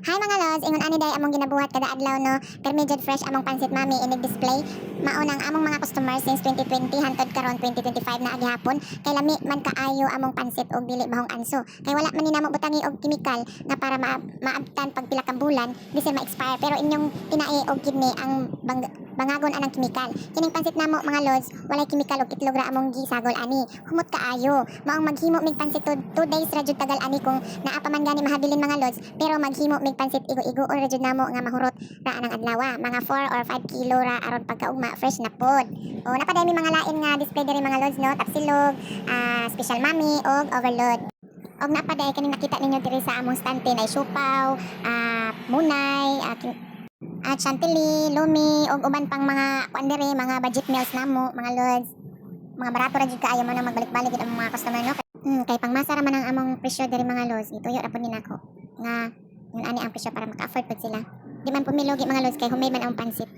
Hi mga lods, ingon ani day among ginabuhat kada adlaw no. Permejed fresh among pansit mami inig display. Maunang among mga customers since 2020 hantod karon 2025 na agihapon. Kay lami man kaayo among pansit og dili bahong anso. Kay wala man ni namo butangi og chemical na para ma maabtan pag pila ka bulan bisan ma-expire pero inyong tinai og kidney ang bang bangagon anang chemical. Kining pansit namo mga lods, walay chemical og itlog ra among gisagol ani. Humot kaayo. Maong maghimo mig pansit 2 days ra jud tagal ani kung naa pa man gani mahabilin mga lods pero maghimo mig pansit igo-igo or jud namo nga mahurot ra anang adlaw mga 4 or 5 kilo ra aron pagkaugma fresh na pod o napaday mi mga lain nga display diri mga lods no tapsilog ah, special mami og overload og napaday kaning nakita ninyo diri sa among stante na siopaw ah, munay ah, kin- at chantilly, lumi, og uban pang mga kuan mga budget meals namo, mga lods. Mga barato ra jud kaayo mo na magbalik-balik ang mga customer no. Mm, kay pangmasa ra man ang among presyo diri mga lods, ituyo ra pud nako nga yun ani ang presyo para maka-afford pud sila. Di man pumilogi mga lods kay humay man ang pansit.